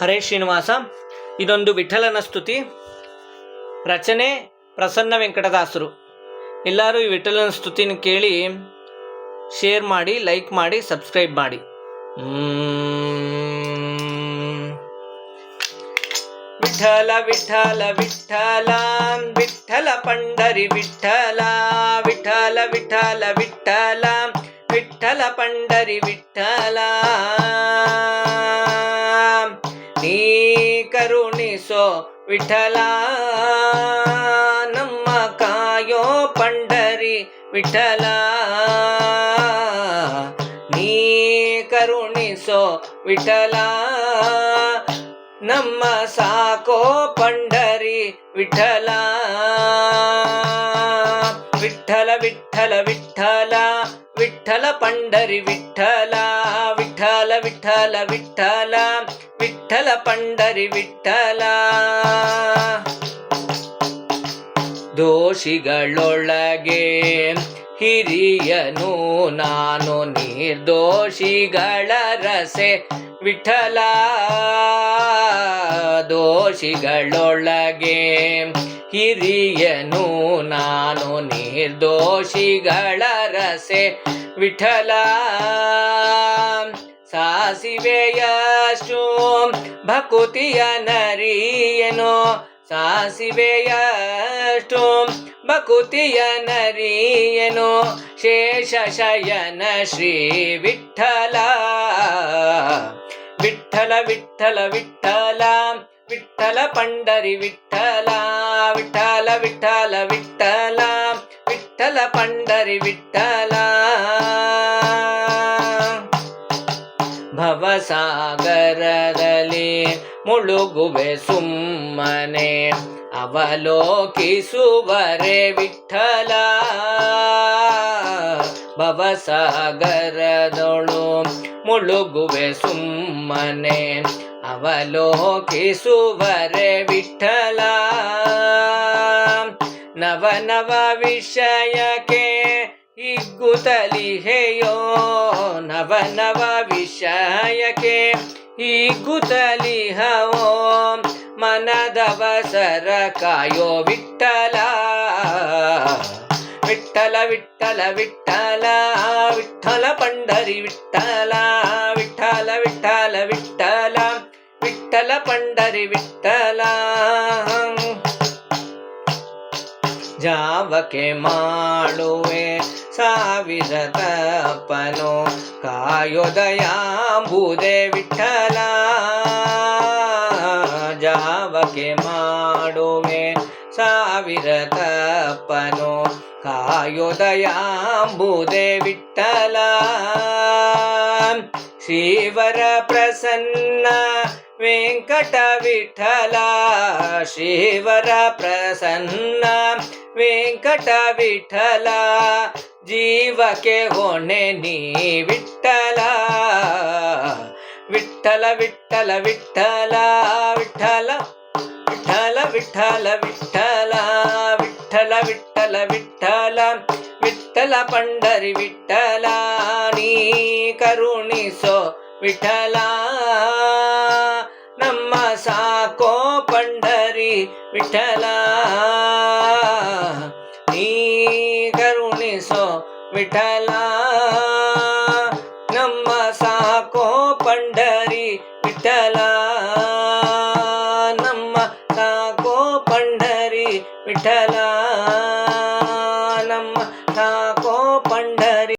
ಹರೇ ಶ್ರೀನಿವಾಸ, ಇದೊಂದು ವಿಠಲನ ಸ್ತುತಿ. ರಚನೆ ಪ್ರಸನ್ನ ವೆಂಕಟದಾಸರು. ಎಲ್ಲರೂ ಈ ವಿಠಲನ ಸ್ತುತಿನ ಕೇಳಿ ಶೇರ್ ಮಾಡಿ, ಲೈಕ್ ಮಾಡಿ, ಸಬ್ಸ್ಕ್ರೈಬ್ ಮಾಡಿ. ವಿಠಲ ವಿಠಲ ವಿಠಲ ವಿಠಲ ಪಂಡರಿ ವಿಠಲ ವಿಠಲ ವಿಠಲ ವಿಠಲ ವಿಠಲ ಪಂಡರಿ ವಿಠಲ. ಕರುಣಿಸೋ ವಿಠಲ. ನಮ್ಮ ಕಾಯೋ ಪಂಡರಿ ವಿಠಲ. ನೀ ಕರುಣಿಸೋ ವಿಠಲ. ನಮ್ಮ ಸಾಕೋ ಪಂಡರಿ ವಿಠಲ. ವಿಠಲ ವಿಠಲ ವಿಠಲ ವಿಠಲ ಪಂಡರಿ ವಿಠಲ ವಿಠಲ ವಿಠಲ ವಿಠಲ ವಿಠಲ ಪಂಡರಿ ವಿಠಲ. ದೋಷಿಗಳೊಳಗೆ ಹಿರಿಯನು, ನಾನು ನಿರ್ದೋಷಿಗಳ ರಸೆ ವಿಠಲ ದೋಷಿಗಳೊಳಗೆ ಹಿರಿಯನು ನಾನು ನಿರ್ದೋಷಿಗಳ ರಸೆ ವಿಠಲ. ಸಾಸಿವೆಯಷ್ಟು ಭಕುತಿಯ ನರಿಯನು. ಸಾಸಿವೆಯಷ್ಟು ಭಕುತಿಯ ನರಿಯನು. ಶೇಷ ಶಯನ ಶ್ರೀ ವಿಠಲ. ವಿಠಲ ವಿಠಲ ವಿಠಲ ವಿಠಲ ಪಂಡರಿ ವಿಠಲ ವಿಠಲ ವಿಠಲ ವಿಠಲ ವಿಠಲ ಪಂಡರಿ ವಿಠಲ. ಭವಸಾಗರದಲ್ಲಿ ಮುಳುಗುವೆ ಸುಮ್ಮನೆ, ಅವಲೋಕಿಸುವರೆ ವಿಠಲ. ಭವಸಾಗರದೊಳು ಮುಳುಗುವೆ ಸುಮ್ಮನೆ ಅವಲೋಕಿಸುವರೆ ವಿಠಲ. ನವ ನವ ವಿಷಯಕ್ಕೆ ಹಿಗ್ಗುತ್ತಲಿಹೆಯೋ ನವ ನವ ವಿಷಯಕ್ಕೆ ಹಿಗ್ಗುತ್ತಲಿಹವೋ ಮನದವಸರ ಕಾಯೋ ವಿಠಲ ವಿಠಲ ವಿಠಲ. ವಿಠಲ ವಿಠಲ ಪಂಡರಿ ವಿಠಲ ವಿಠಲ ವಿಠಲ ವಿಠಲ ವಿಠಲ ಪಂಡರಿ ವಿಠಲ. ಜಾವಕೆ ಮಾಡುವೆ ಸಾವಿರ ತಪನು ಕಾಯೋದಯಾಂಬುದೇ ವಿಠಲ. ಜಾವಕೆ ಮಾಡುವೆ ಸಾವಿರ ತಪನು ಕಾಯೋದಯಾಂಬುದೇ ವಿಠಲ ಶ್ರೀವರ ಪ್ರಸನ್ನ ವೆಂಕಟ ವಿಠಲ ಶ್ರೀವರ ಪ್ರಸನ್ನ ವೆಂಕಟ ವಿಠಲ ಜೀವಕ್ಕೆ ಹೊಣೆ ನೀ ವಿಠಲ ವಿಠಲ ವಿಠಲ ವಿಠಲ ವಿಠಲ ವಿಠಲ ವಿಠಲ ವಿಠಲ ವಿಠಲ ಪಂಡರಿ ವಿಠಲ, ನೀ ಕರುಣಿಸೋ ವಿಠಲ. ನಮ್ಮ ಸಾಕೋ ಪಂಡರಿ ವಿಠಲ, ನೀ ಕರುಣಿಸೋ ವಿಠಲ. ನಮ್ಮ ಸಾಕೋ ಪಂಡರಿ ವಿಠಲ, ನಮ್ಮ ಸಾಕೋ ಪಂಡರಿ ವಿಠಲ.